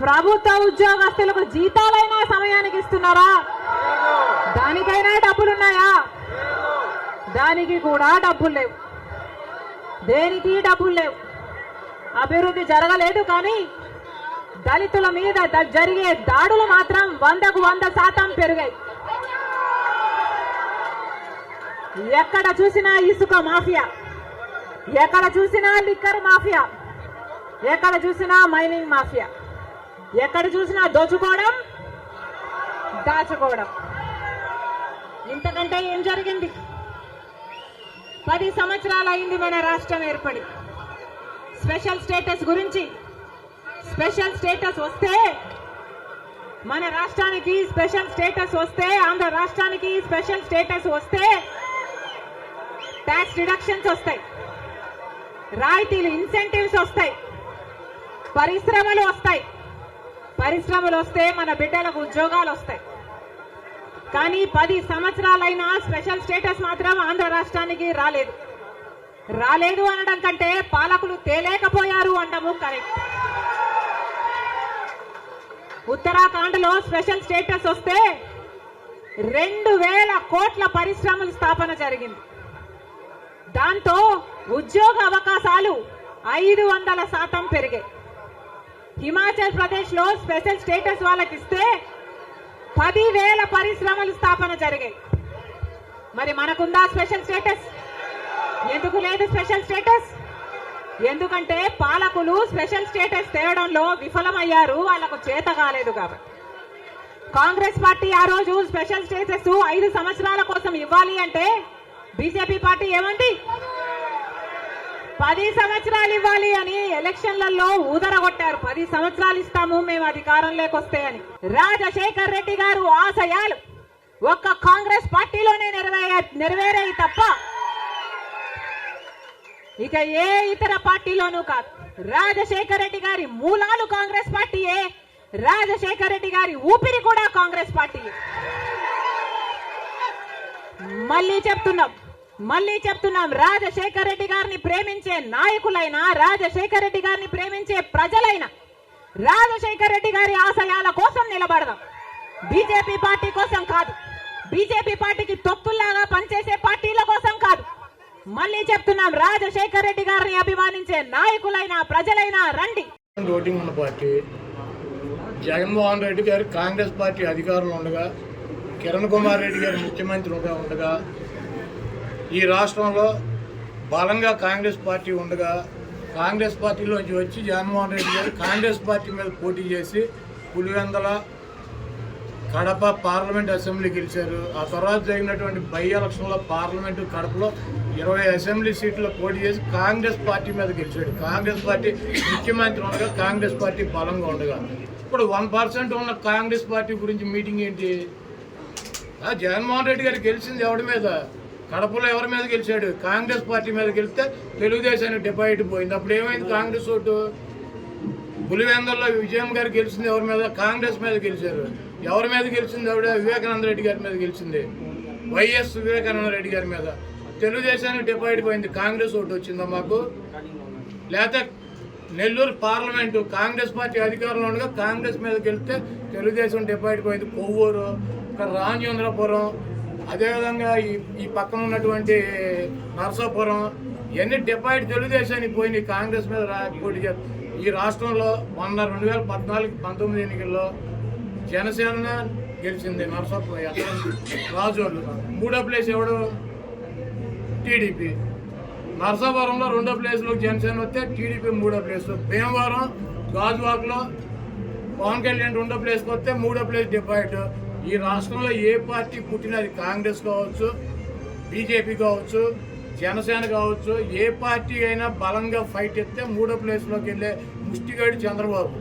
ప్రభుత్వ ఉద్యోగస్తులకు జీతాలైనా సమయానికి ఇస్తున్నారా? దానికైనా డబ్బులున్నాయా? దానికి కూడా డబ్బులు లేవు. దేనికి డబ్బులు లేవు? అభివృద్ధి జరగలేదు కానీ దళితుల మీద జరిగే దాడులు మాత్రం వందకు వంద శాతం పెరిగాయి. ఎక్కడ చూసినా ఇసుక మాఫియా. ఎక్కడ చూసినా లిక్కర్ మాఫియా. ఎక్కడ చూసినా మైనింగ్ మాఫియా. ఎక్కడ చూసినా దోచుకోవడం దాచుకోవడం. ఇంతకంటే ఏం జరిగింది? పది సంవత్సరాలు అయింది మన రాష్ట్రం ఏర్పడి. స్పెషల్ స్టేటస్ గురించి స్పెషల్ స్టేటస్ వస్తే మన రాష్ట్రానికి స్పెషల్ స్టేటస్ వస్తే ఆంధ్ర రాష్ట్రానికి స్పెషల్ స్టేటస్ వస్తే ట్యాక్స్ రిడక్షన్స్ వస్తాయి. రాయితీలు ఇన్సెంటివ్స్ వస్తాయి. పరిశ్రమలు వస్తాయి. పరిశ్రమలు వస్తే మన బిడ్డలకు ఉద్యోగాలు వస్తాయి. కానీ పది సంవత్సరాలైనా స్పెషల్ స్టేటస్ మాత్రం ఆంధ్ర రాష్ట్రానికి రాలేదు. రాలేదు అనడం కంటే పాలకులు తేలేకపోయారు అనడము కరెక్ట్. ఉత్తరాఖండ్లో స్పెషల్ స్టేటస్ వస్తే రెండు వేల కోట్ల పరిశ్రమల స్థాపన జరిగింది. దాంతో ఉద్యోగ అవకాశాలు ఐదు వందల శాతం పెరిగాయి. హిమాచల్ ప్రదేశ్లో స్పెషల్ స్టేటస్ వాళ్ళకి ఇస్తే పదివేల పరిశ్రమలు స్థాపన జరిగాయి. మరి మనకుందా స్పెషల్ స్టేటస్? ఎందుకు లేదు స్పెషల్ స్టేటస్? ఎందుకంటే పాలకులు స్పెషల్ స్టేటస్ తేవడంలో విఫలమయ్యారు వాళ్ళకు చేత కాలేదు కాబట్టి. కాంగ్రెస్ పార్టీ ఆ రోజు స్పెషల్ స్టేటస్ ఐదు సంవత్సరాల కోసం ఇవ్వాలి అంటే బీజేపీ పార్టీ ఏమండి పది సంవత్సరాలు ఇవ్వాలి అని ఎలక్షన్లలో ఊదరగొట్టారు. పది సంవత్సరాలు ఇస్తాము మేము అధికారంలోకి వస్తే అని. రాజశేఖర్ రెడ్డి గారు ఆశయాలు. ఒక్క కాంగ్రెస్ పార్టీలోనే నెరవేర నెరవేరాయి తప్ప ఇక ఏ ఇతర పార్టీలోనూ కాదు. రాజశేఖర రెడ్డి గారి మూలాలు కాంగ్రెస్ పార్టీయే. రాజశేఖర రెడ్డి గారి ఊపిరి కూడా కాంగ్రెస్ పార్టీ మళ్ళీ చెప్తున్నాం. మళ్ళీ చెప్తున్నాం రాజశేఖర రెడ్డి గారిని ప్రేమించే నాయకులైనా రాజశేఖర రెడ్డి గారిని ప్రేమించే ప్రజలైనా రాజశేఖర రెడ్డి గారి ఆశయాల కోసం నిలబడదాం. బీజేపీ పార్టీ కోసం కాదు. బీజేపీ పార్టీకి తొత్తుల్లాగా పనిచేసే పార్టీల కోసం కాదు. మళ్ళీ చెప్తున్నాం రాజశేఖర రెడ్డి గారిని అభిమానించే నాయకులైనా ప్రజలైనా రండి. ఓటింగ్ ఉన్న పార్టీ జగన్మోహన్ రెడ్డి గారు కాంగ్రెస్ పార్టీ అధికారంలో ఉండగా కిరణ్ కుమార్ రెడ్డి గారు ముఖ్యమంత్రిగా ఉండగా ఈ రాష్ట్రంలో బలంగా కాంగ్రెస్ పార్టీ ఉండగా కాంగ్రెస్ పార్టీలోంచి వచ్చి జగన్మోహన్ రెడ్డి గారు కాంగ్రెస్ పార్టీ మీద పోటీ చేసి పులివెందల కడప పార్లమెంట్ అసెంబ్లీ గెలిచారు. ఆ తర్వాత జరిగినటువంటి బై ఎలక్షన్లో పార్లమెంటు కడపలో ఇరవై అసెంబ్లీ సీట్లు పోటీ చేసి కాంగ్రెస్ పార్టీ మీద గెలిచాడు. కాంగ్రెస్ పార్టీ ముఖ్యమంత్రి ఉండగా కాంగ్రెస్ పార్టీ బలంగా ఉండగా. ఇప్పుడు వన్ పర్సెంట్ ఉన్న కాంగ్రెస్ పార్టీ గురించి మీటింగ్ ఏంటి? జగన్మోహన్ రెడ్డి గారు గెలిచింది ఎవరి మీద? కడపలో ఎవరి మీద గెలిచాడు? కాంగ్రెస్ పార్టీ మీద గెలిస్తే తెలుగుదేశానికి డిపాజిట్ పోయింది. అప్పుడు ఏమైంది కాంగ్రెస్ ఓటు? పులివెందుల్లో విజయం గారు గెలిచింది ఎవరి మీద? కాంగ్రెస్ మీద గెలిచారు. ఎవరి మీద గెలిచింది ఆవిడ? వివేకానంద రెడ్డి గారి మీద గెలిచింది. వైఎస్ వివేకానంద రెడ్డి గారి మీద. తెలుగుదేశానికి డిపాజిట్ పోయింది. కాంగ్రెస్ ఓటు వచ్చిందా మాకు? లేకపోతే నెల్లూరు పార్లమెంటు కాంగ్రెస్ పార్టీ అధికారంలో ఉండగా కాంగ్రెస్ మీద గెలిస్తే తెలుగుదేశం డిపాజిట్ పోయింది. కొవ్వూరు ఇక్కడ రాజేంద్రపురం అదేవిధంగా ఈ ఈ పక్కన ఉన్నటువంటి నరసాపురం ఇవన్నీ డిపాయిట్ తెలుగుదేశానికి పోయినాయి కాంగ్రెస్ మీద రా పోటీ ఈ రాష్ట్రంలో మొన్న రెండు వేల పద్నాలుగు పంతొమ్మిది ఎన్నికల్లో జనసేన గెలిచింది నరసాపురం రాజోళ్ళు మూడో ప్లేస్ ఎవడు? టీడీపీ. నరసాపురంలో రెండో ప్లేస్లో జనసేన వస్తే టీడీపీ మూడో ప్లేస్ భీమవరం గాజువాక్లో పవన్ కళ్యాణ్ రెండో ప్లేస్కి వస్తే మూడో ప్లేస్ డిపాయిట్. ఈ రాష్ట్రంలో ఏ పార్టీ పుట్టినది కాంగ్రెస్ కావచ్చు బీజేపీ కావచ్చు జనసేన కావచ్చు ఏ పార్టీ అయినా బలంగా ఫైట్ ఎత్తే మూడో ప్లేస్లోకి వెళ్ళే ముష్టిగాడి చంద్రబాబు.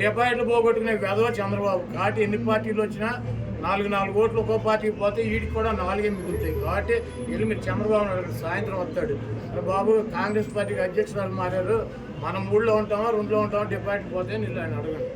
డిపాయిట్లు పోగొట్టుకునే వెధవ చంద్రబాబు. కాబట్టి ఎన్ని పార్టీలు వచ్చినా నాలుగు నాలుగు ఓట్లు ఒక్కో పార్టీకి పోతే వీడికి కూడా నాలుగే మిగులుతాయి. కాబట్టి వెళ్ళి మీరు చంద్రబాబు నాయుడు సాయంత్రం వస్తాడు. అరే బాబు కాంగ్రెస్ పార్టీకి అధ్యక్షురాలు మారారు. మనం మూడులో ఉంటామో రెండులో ఉంటామో డిపాజిట్ పోతే నీళ్ళు ఆయన అడగండి.